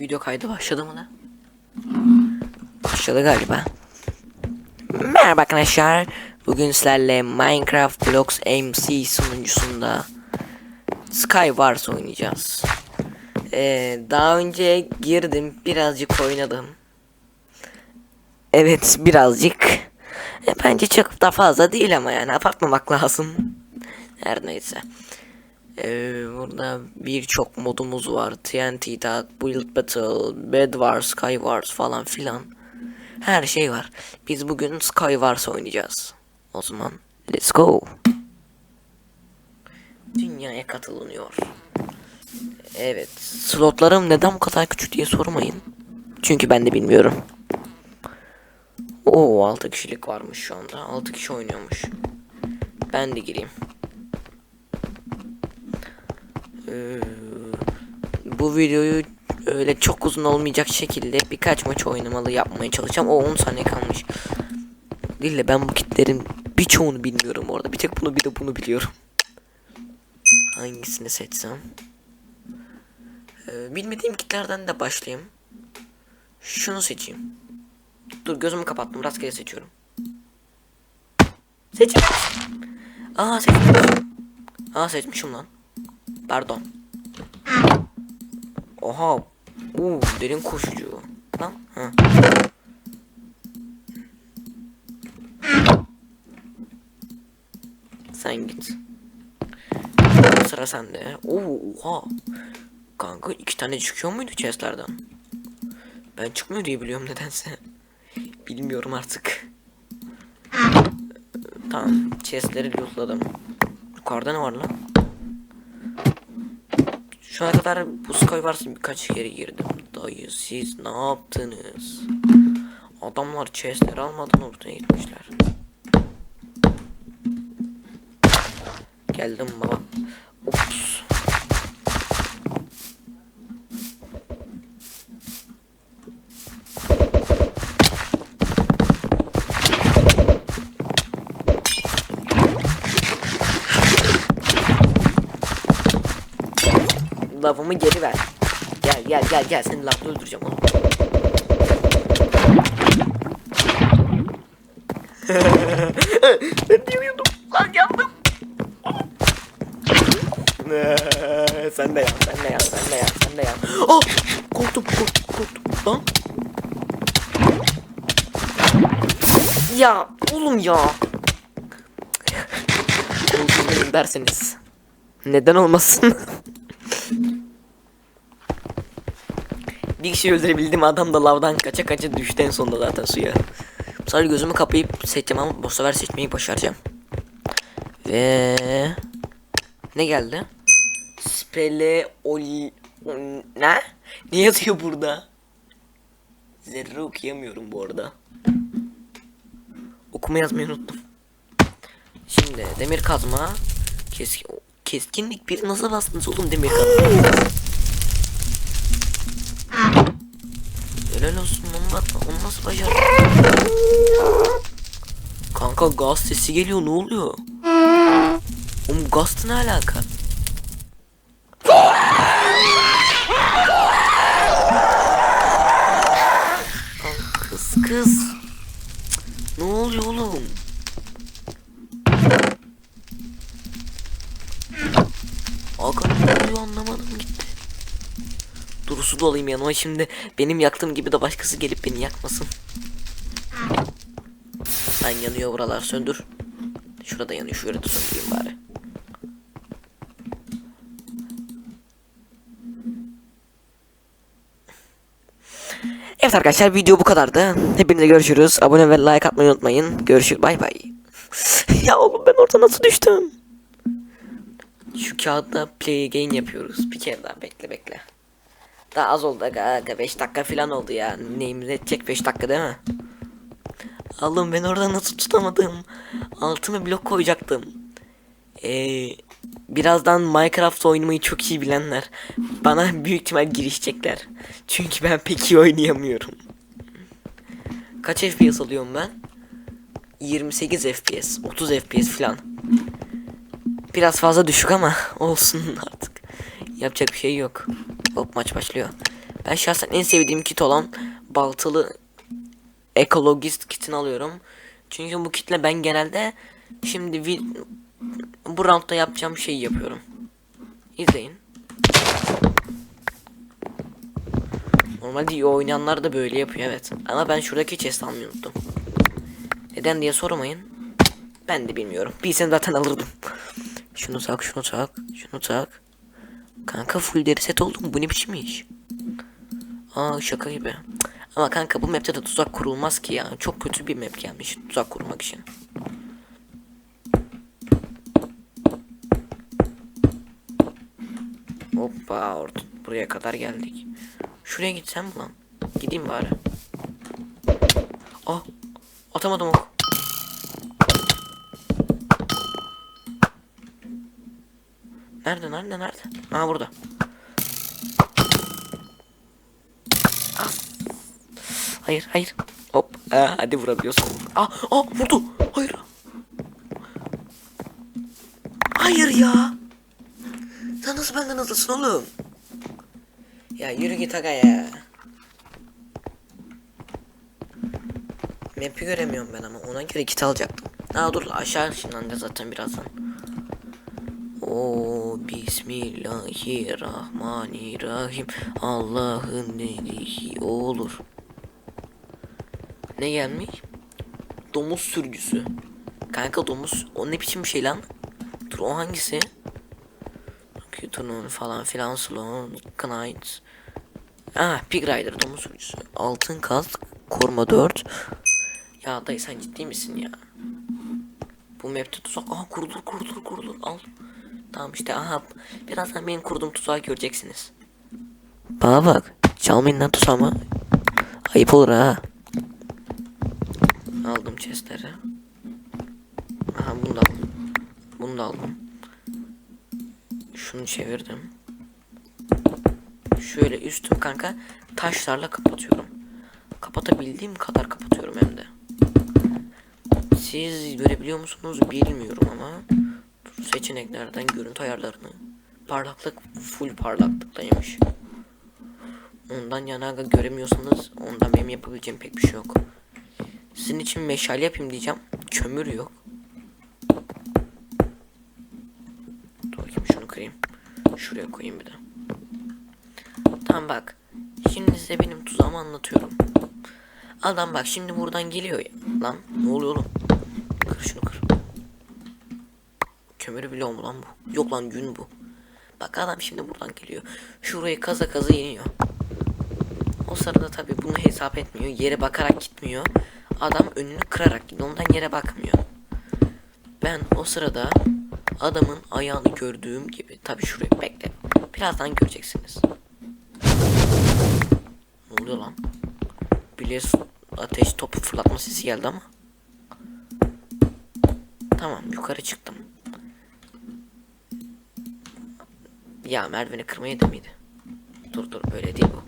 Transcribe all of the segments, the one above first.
Video kaydı başladı mı lan? Başladı galiba. Merhaba arkadaşlar. Bugün sizlerle Minecraft Blocks MC sunucusunda Skywars oynayacağız. Ee, daha önce girdim birazcık oynadım. Evet birazcık. E, bence çok da fazla değil ama yani abartmamak lazım. Her neyse. Ee, burada birçok modumuz var. TNT, Build Battle, Bed Wars, Sky Wars falan filan. Her şey var. Biz bugün Sky Wars oynayacağız. O zaman let's go. Dünyaya katılınıyor. Evet. Slotlarım neden bu kadar küçük diye sormayın. Çünkü ben de bilmiyorum. Oo 6 kişilik varmış şu anda. 6 kişi oynuyormuş. Ben de gireyim. Ee, bu videoyu öyle çok uzun olmayacak şekilde birkaç maç oynamalı yapmaya çalışacağım. O 10 saniye kalmış. Değil de ben bu kitlerin birçoğunu bilmiyorum orada. Bir tek bunu bir de bunu biliyorum. Hangisini seçsem? Ee, bilmediğim kitlerden de başlayayım. Şunu seçeyim. Dur gözümü kapattım. Rastgele seçiyorum. Seçim. Aa seçmişim. Aa seçmişim lan. Pardon. Oha. Uuu derin koşucu. Lan. Ha. Sen git. Sıra sende. Oo, oha. Kanka iki tane çıkıyor muydu chestlerden? Ben çıkmıyor diye biliyorum nedense. Bilmiyorum artık. Tamam. Chestleri lootladım. Yukarıda ne var lan? Şu ana kadar bu Skywars'ın birkaç kere girdim. Dayı siz ne yaptınız? Adamlar chestleri almadan ortaya gitmişler. Geldim baba. Lafımı geri ver. Gel gel gel gel seni lafla öldüreceğim oğlum. ben diyordum. Lan yandım. sen de yan, sen de yan, sen de yan, sen de yan. Oh! Korktum, korktum, korktum. Lan. Ya, oğlum ya. Korktum derseniz. Neden olmasın? Bir kişi öldürebildim adam da lavdan kaça kaça düştü en sonunda zaten suya. Bu sefer gözümü kapayıp seçeceğim ama bu sefer seçmeyi başaracağım. Ve ne geldi? Spele oli ne? Ne yazıyor burada? Zerre okuyamıyorum bu arada. Okuma yazmayı unuttum. Şimdi demir kazma keskin keskinlik bir nasıl bastınız oğlum demir kazma? Helal olsun onu, onu nasıl başardın? Kanka gaz sesi geliyor ne oluyor? Oğlum gaz ne alaka? Su da yanıma şimdi benim yaktığım gibi de başkası gelip beni yakmasın. Lan yanıyor buralar söndür. Şurada yanıyor şurada da söndüreyim bari. Evet arkadaşlar video bu kadardı. Hepinize görüşürüz. Abone ve like atmayı unutmayın. Görüşürüz. Bay bay. ya oğlum ben orada nasıl düştüm? Şu kağıtta play again yapıyoruz. Bir kere daha bekle bekle. Daha az oldu aga 5 dakika falan oldu ya. Neyimiz edecek 5 dakika değil mi? Oğlum ben orada nasıl tutamadım? Altına blok koyacaktım. Ee, birazdan Minecraft oynamayı çok iyi bilenler bana büyük ihtimal girişecekler. Çünkü ben pek iyi oynayamıyorum. Kaç FPS alıyorum ben? 28 FPS, 30 FPS falan. Biraz fazla düşük ama olsun artık. Yapacak bir şey yok. Hop maç başlıyor. Ben şahsen en sevdiğim kit olan baltalı ekologist kitini alıyorum. Çünkü bu kitle ben genelde şimdi bu roundda yapacağım şeyi yapıyorum. İzleyin. Normalde iyi oynayanlar da böyle yapıyor evet. Ama ben şuradaki chest almayı unuttum. Neden diye sormayın. Ben de bilmiyorum. Bilsem zaten alırdım. Şunu tak, şunu tak, şunu tak. Kanka full deri set oldum. Bu ne biçim iş? Aa şaka gibi. Ama kanka bu map'te de tuzak kurulmaz ki ya. Çok kötü bir map gelmiş tuzak kurmak için. Hoppa orada buraya kadar geldik. Şuraya gitsem mi lan? Gideyim bari. Ah atamadım ok. Nerede nerede nerede? Aa burada. Ah. Hayır hayır. Hop. Aa, hadi vurabiliyorsun. Ah, ah vurdu. Hayır. Hayır ya. Sen nasıl benden hızlısın oğlum? Ya yürü git aga ya. Map'i göremiyorum ben ama ona göre kit alacaktım. Ha dur aşağı ışınlandı zaten birazdan. O Bismillahirrahmanirrahim. Allah'ın dediği olur. Ne gelmiş? Domuz sürgüsü. Kanka domuz o ne biçim bir şey lan? Dur o hangisi? Computer'ın falan filan slow, Knight. Ah, Pig Rider domuz sürücüsü. Altın kask, koruma 4. Ya dayı sen ciddi misin ya? Bu map'te tuzak. Aha kurulur kurulur kurulur al. Tamam işte aha. Birazdan benim kurduğum tuzağı göreceksiniz. Bana bak. Çalmayın lan tuzağımı. Ayıp olur ha. Aldım chestleri. Aha bunu da aldım. Bunu da aldım. Şunu çevirdim. Şöyle üstüm kanka taşlarla kapatıyorum. Kapatabildiğim kadar kapatıyorum hem de. Siz görebiliyor musunuz bilmiyorum ama seçeneklerden görüntü ayarlarını parlaklık full parlaklıktaymış. Ondan yana göremiyorsanız ondan benim yapabileceğim pek bir şey yok. Sizin için meşale yapayım diyeceğim. Kömür yok. Dur bakayım şunu kırayım. Şuraya koyayım bir de. Tamam bak. Şimdi size benim tuzağımı anlatıyorum. Adam bak şimdi buradan geliyor ya. Lan ne oluyor oğlum? Kır şunu kır. Kömürü biliyor mu bu? Yok lan gün bu. Bak adam şimdi buradan geliyor. Şurayı kaza kaza iniyor. O sırada tabi bunu hesap etmiyor. Yere bakarak gitmiyor. Adam önünü kırarak gidiyor. Ondan yere bakmıyor. Ben o sırada adamın ayağını gördüğüm gibi tabi şurayı bekle. Birazdan göreceksiniz. Ne oluyor lan? Bilir ateş topu fırlatma sesi geldi ama. Tamam yukarı çıktım. Ya merdiveni kırmayı da mıydı? Dur dur böyle değil bu.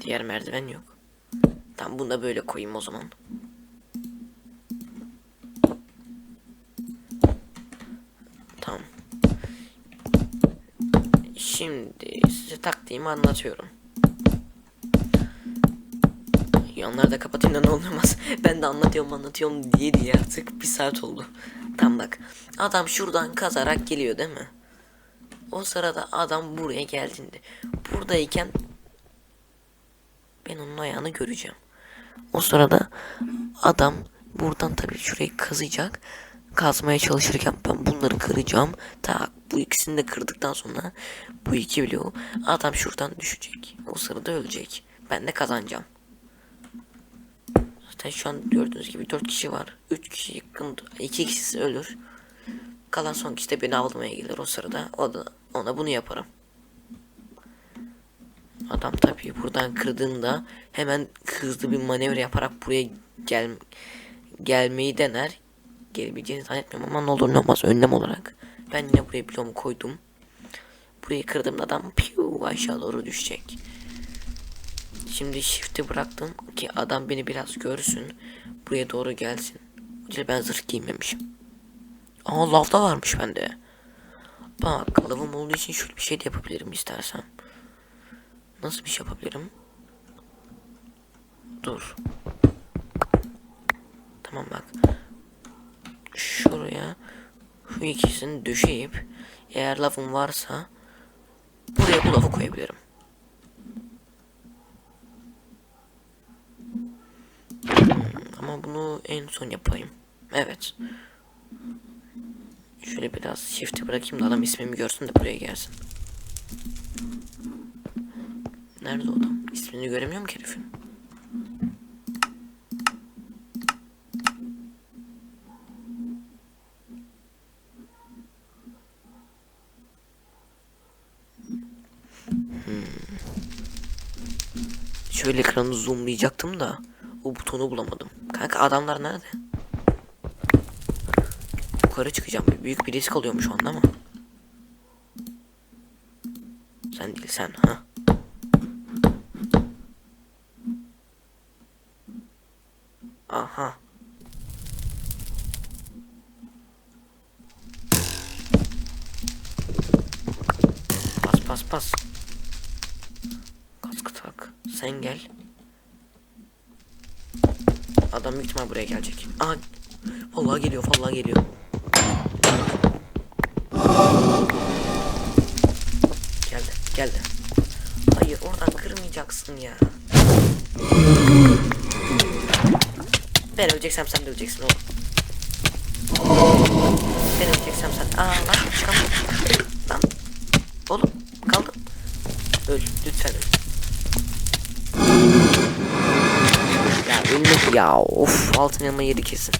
Diğer merdiven yok. Tam bunu da böyle koyayım o zaman. Tamam. Şimdi size taktiğimi anlatıyorum. Yanları da kapatayım da ne olmaz. ben de anlatıyorum anlatıyorum diye diye artık bir saat oldu. Tam bak. Adam şuradan kazarak geliyor değil mi? O sırada adam buraya geldiğinde. Buradayken ben onun ayağını göreceğim. O sırada adam buradan tabii şurayı kazıyacak. Kazmaya çalışırken ben bunları kıracağım. Tak bu ikisini de kırdıktan sonra bu iki bloğu adam şuradan düşecek. O sırada ölecek. Ben de kazanacağım. Zaten şu an gördüğünüz gibi 4 kişi var. 3 kişi yakın, 2 kişisi ölür. Kalan son kişi de beni avlamaya gelir o sırada. O da ona bunu yaparım. Adam tabii buradan kırdığında hemen hızlı bir manevra yaparak buraya gel gelmeyi dener. Gelebileceğini zannetmiyorum ama ne olur ne olmaz önlem olarak. Ben yine buraya bloğumu koydum. Burayı kırdığımda adam piu aşağı doğru düşecek. Şimdi shift'i bıraktım ki adam beni biraz görsün. Buraya doğru gelsin. Acele ben zırh giymemişim. Aa lavda varmış bende. Bak lavım olduğu için şöyle bir şey de yapabilirim istersem. Nasıl bir şey yapabilirim? Dur. Tamam bak. Şuraya şu ikisini döşeyip eğer lavım varsa buraya bu lavı koyabilirim. Bunu en son yapayım. Evet. Şöyle biraz shift'i bırakayım da adam ismimi görsün de buraya gelsin. Nerede o adam? İsmini göremiyorum ki herifin. Hmm. Şöyle ekranı zoomlayacaktım da o butonu bulamadım. Kanka adamlar nerede? Yukarı çıkacağım. Büyük bir risk alıyorum şu anda ama. Sen değil sen ha. Aha. Bas bas bas. Kaskı tak. Sen gel. Adam büyük ihtimal buraya gelecek. Aha. Vallahi geliyor, vallahi geliyor. Geldi, geldi. Hayır, oradan kırmayacaksın ya. Ben öleceksem sen de öleceksin oğlum. Ben öleceksem sen... Aa lan çıkamıyorum. Lan. Oğlum kaldım. Öl, lütfen öl. Ölmek ya of altın yanma yeri kesin.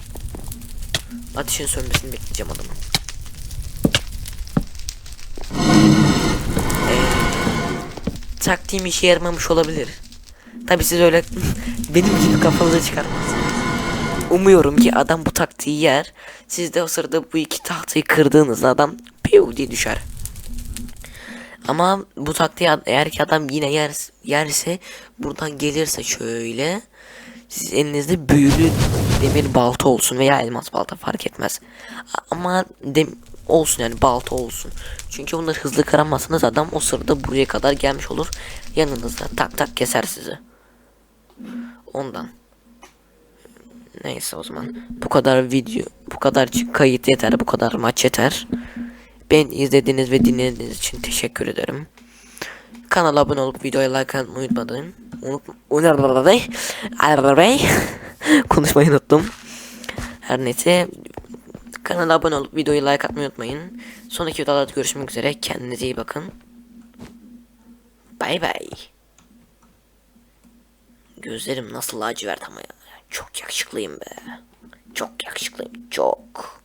Ateşin sönmesini bekleyeceğim adamın. Ee, taktiğim işe yaramamış olabilir. Tabi siz öyle benim gibi kafanıza çıkarmazsınız. Umuyorum ki adam bu taktiği yer. Siz de o sırada bu iki tahtayı kırdığınızda adam piu diye düşer. Ama bu taktiği eğer ki adam yine yer, yerse buradan gelirse şöyle siz elinizde büyülü demir balta olsun veya elmas balta fark etmez. Ama dem olsun yani balta olsun. Çünkü bunları hızlı kıramazsanız adam o sırada buraya kadar gelmiş olur. Yanınızda tak tak keser sizi. Ondan. Neyse o zaman bu kadar video bu kadar kayıt yeter bu kadar maç yeter. Ben izlediğiniz ve dinlediğiniz için teşekkür ederim. Kanala abone olup videoya like atmayı unutmayın. Unut unutmayın. Konuşmayı unuttum. Her neyse kanala abone olup videoyu like atmayı unutmayın. Sonraki videolarda görüşmek üzere. Kendinize iyi bakın. Bay bay. Gözlerim nasıl lacivert ama ya. Çok yakışıklıyım be. Çok yakışıklıyım. Çok.